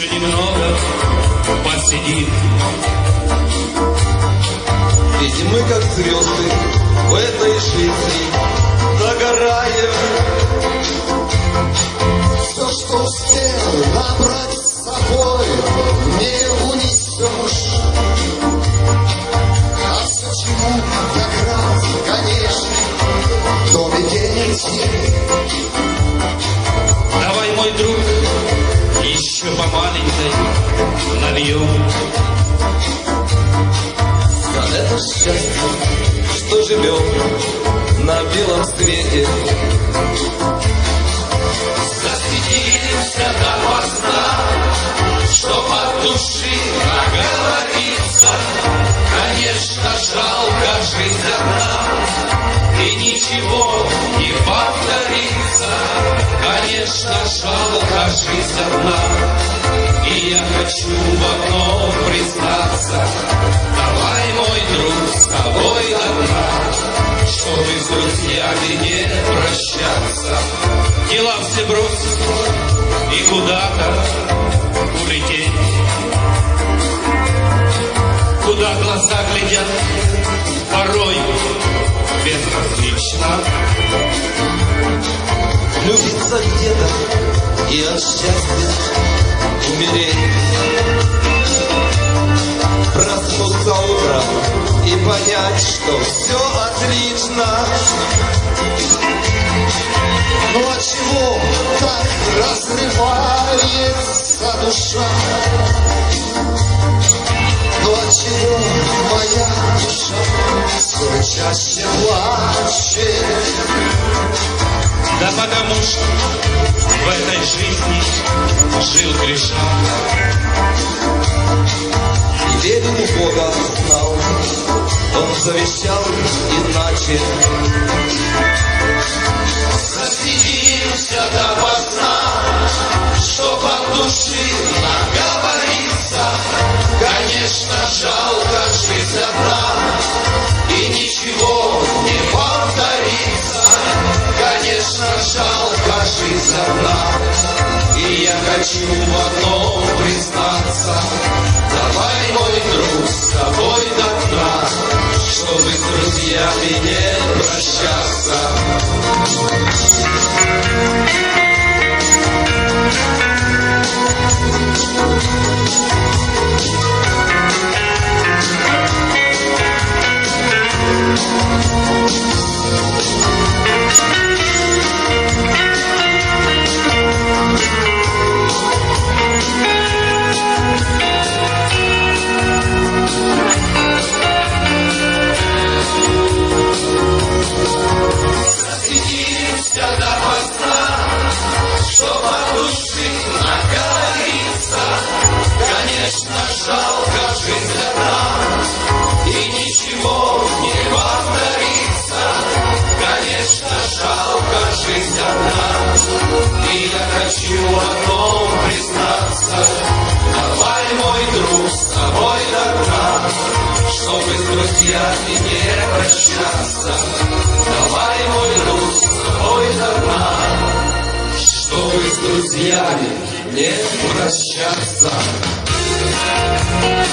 немного посидит. Ведь мы как звезды в этой жизни догораем. Все, что успел набрать с собой, не унесешь. А все, чему как раз, конечно, домике нельзя. Нальем. На это счастье, что живем на белом свете. Засветимся допоздна, чтоб от души оговориться. Конечно, жалко жизнь одна, и ничего не повторится. Конечно, жалко жизнь одна, и я хочу Дела все бросить и куда-то улететь. Куда глаза глядят, порой безразлично. Влюбиться где-то и от счастья душа? А чего моя душа все чаще плачет? Да потому что в этой жизни жил грешна. И верил в Бога, знал, он завещал иначе. Засветимся допоздна, чтоб от души наговориться. Конечно, жалко жизнь одна, и ничего не повторится. Конечно, жалко жизнь одна, и я хочу в одном признаться. Давай, мой друг, с тобой до дна, чтобы с друзьями не прощаться. И я хочу одном признаться. Давай, мой друг, с тобой до дна, чтобы с друзьями не прощаться. Давай, мой друг, с тобой до дна, чтобы с друзьями не прощаться. Добрый,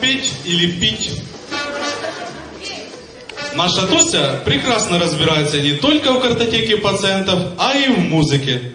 Петь или пить? Наша Тося прекрасно разбирается не только в картотеке пациентов, а и в музыке.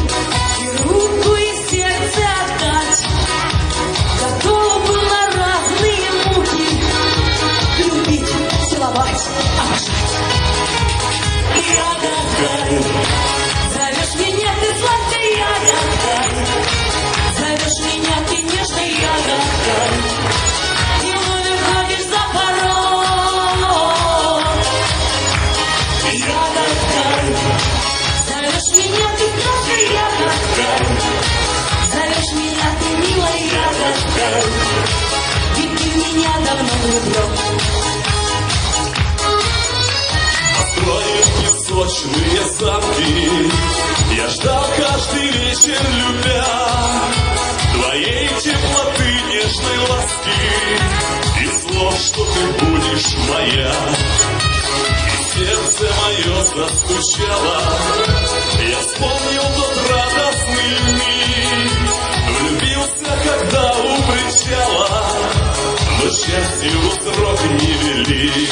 Ягодка Зовешь меня, ты красная ягодка Зовешь меня, ты милая ягодка Ведь ты меня давно влюблен Строим песочные замки Я ждал каждый вечер, любя Твоей теплоты, нежной ласки И слов, что ты будешь моя сердце мое застучало. Я вспомнил тот радостный миг Влюбился, когда у причала Но счастью срок не вели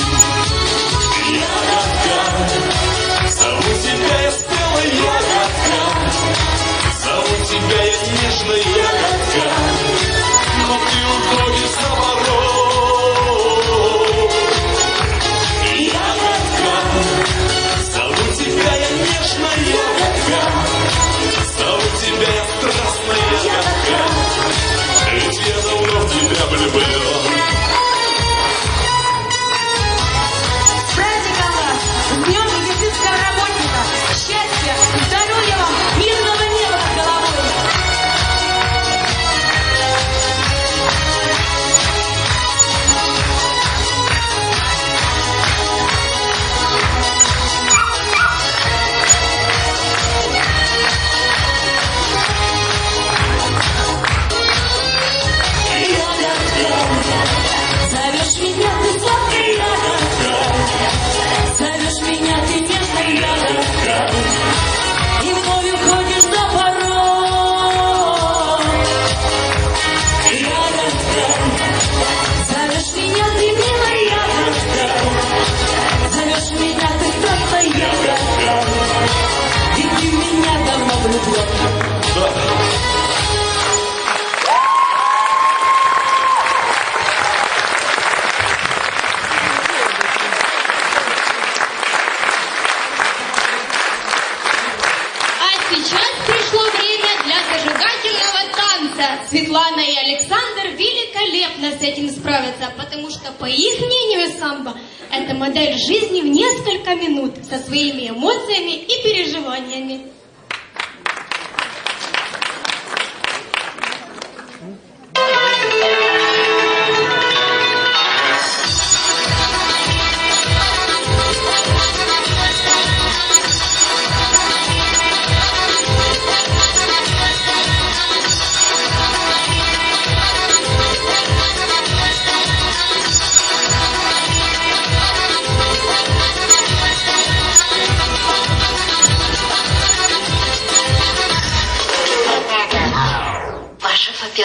сейчас пришло время для зажигательного танца. Светлана и Александр великолепно с этим справятся, потому что по их мнению самбо – это модель жизни в несколько минут со своими эмоциями и переживаниями.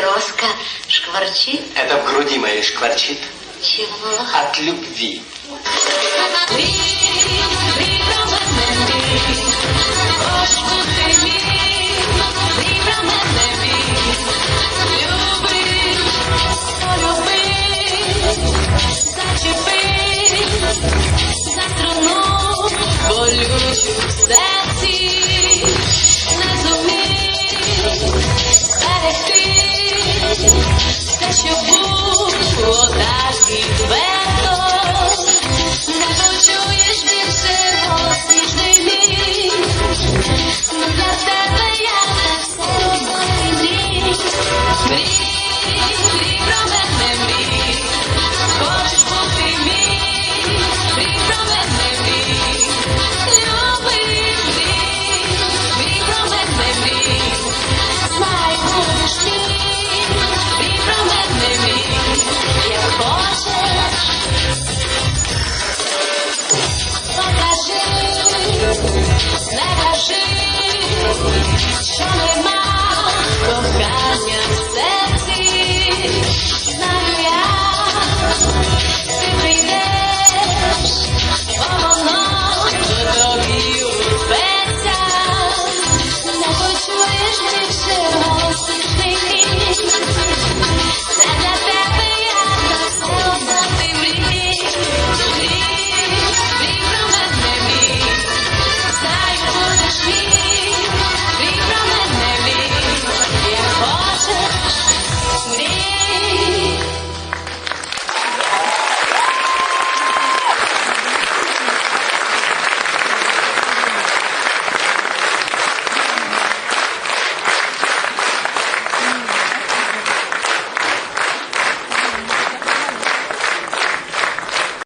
Папироска шкварчит? Это в груди моей шкварчит Чего? от любви. Болючу